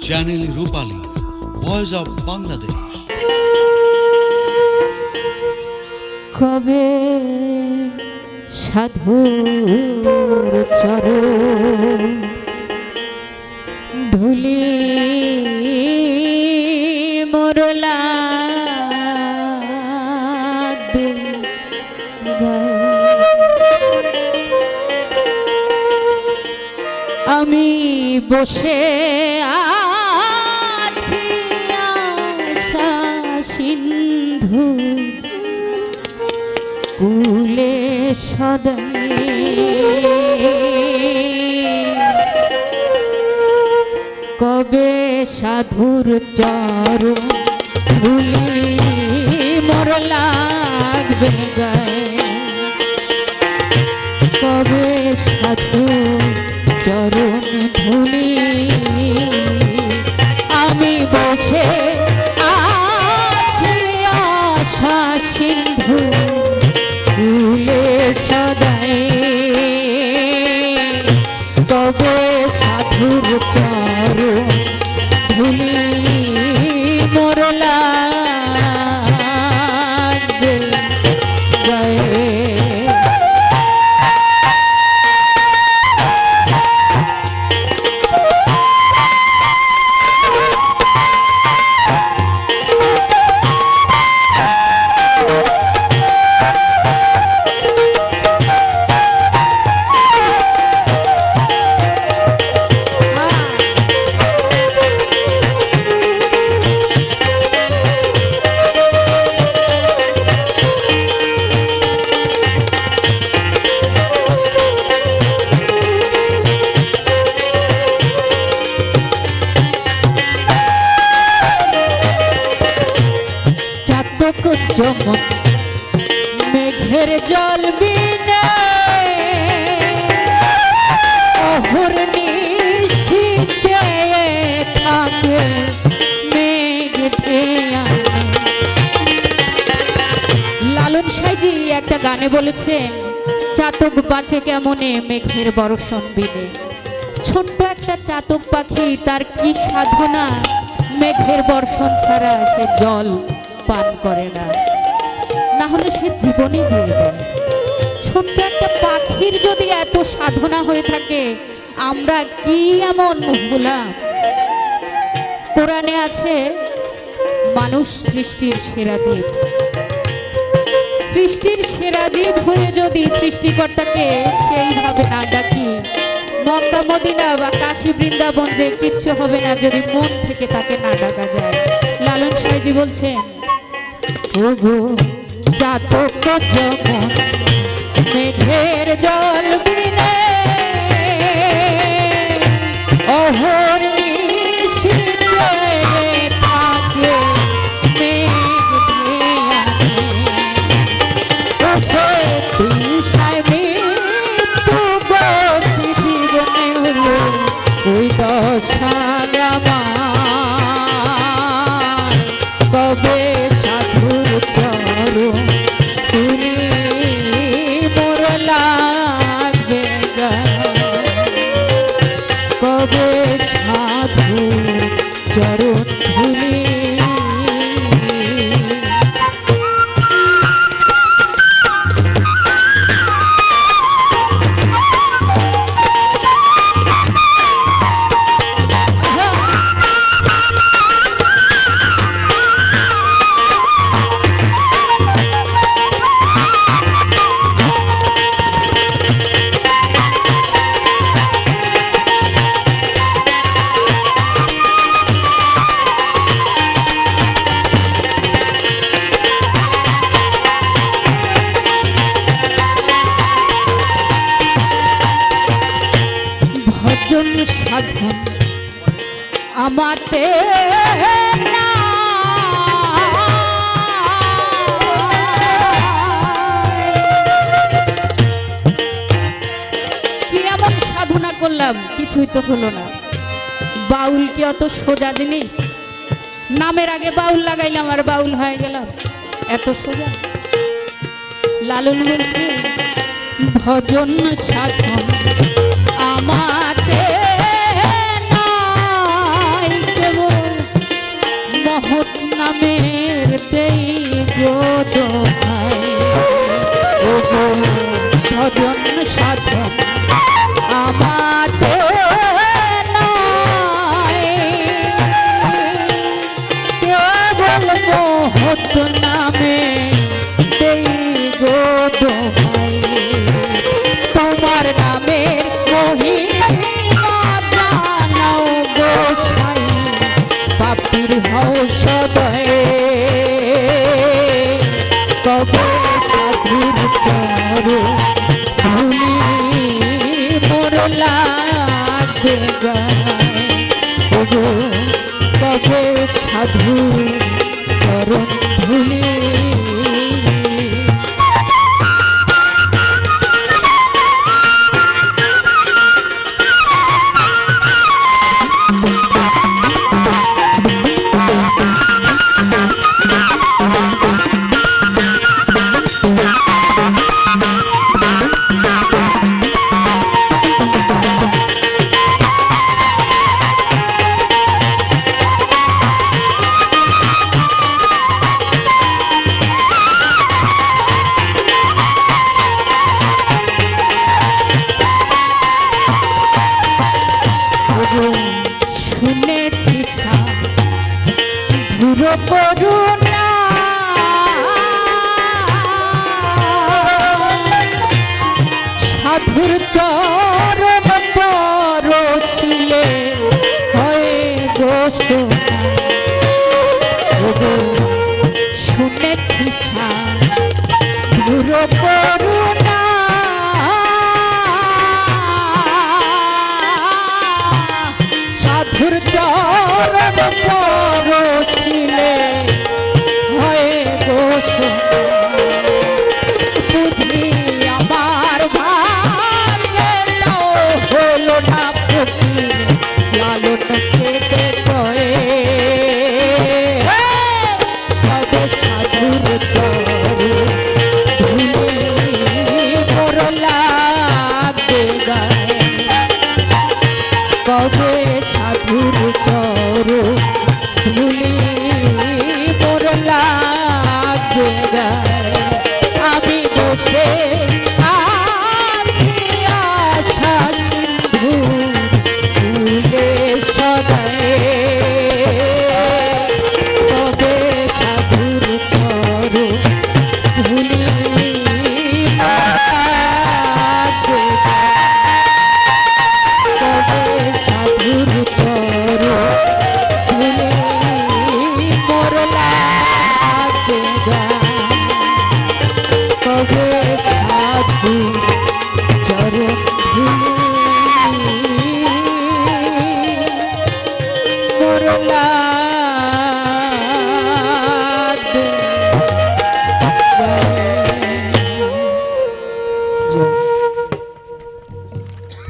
Channel Rupali voice of Bangladesh কবে সাধুর চরণ ধুলি মরলা আমি বসে সিন্ধু কুলে সদাই কবে সাধুর চর ভুলি মর লাগবে গায়ে। যমন মেঘের জল বিনে, অহর থাকে লালন সাইজি একটা গানে বলেছেন, চাতক বাঁচে কেমনে মেঘের বর্ষণ বিনে। ছোট্ট একটা চাতক পাখি, তার কি সাধনা? মেঘের বর্ষণ ছাড়া সে জল পান করে না। না হলে সে জীবনই দিয়ে দেয়। ছোট্ট একটা পাখির যদি এত সাধনা হয়ে থাকে, আমরা কি এমন হলাম কোরআনে আছে, মানুষ সৃষ্টির সেরা জীব। সৃষ্টির সেরা জীব হয়ে যদি সৃষ্টিকর্তাকে সেইভাবে না ডাকি, মক্কা, মদিনা বা কাশী, বৃন্দাবন যে কিচ্ছু হবে না যদি মন থেকে তাকে না ডাকা যায়। লালন সাইজি বলছেন চাতক যখন মেঘের জল বিনে অহর চরণ কিছুই তো হলো না। বাউল কি অত সোজা জিনিস? নামের আগে বাউল লাগাইলাম আর বাউল হয়ে গেল। এত সোজা? লালন বলছে, ভজন সাধন আমাতে কেবল মহৎ নামের তেই যোজন পথে যায় সাধু চরণ করুণা। সাধুর চরণ পরশিলে হয়ে গোস শুনেছি সাধুর করুণা। সাধুর চরণ পরশিলে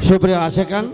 Supriyo Asekan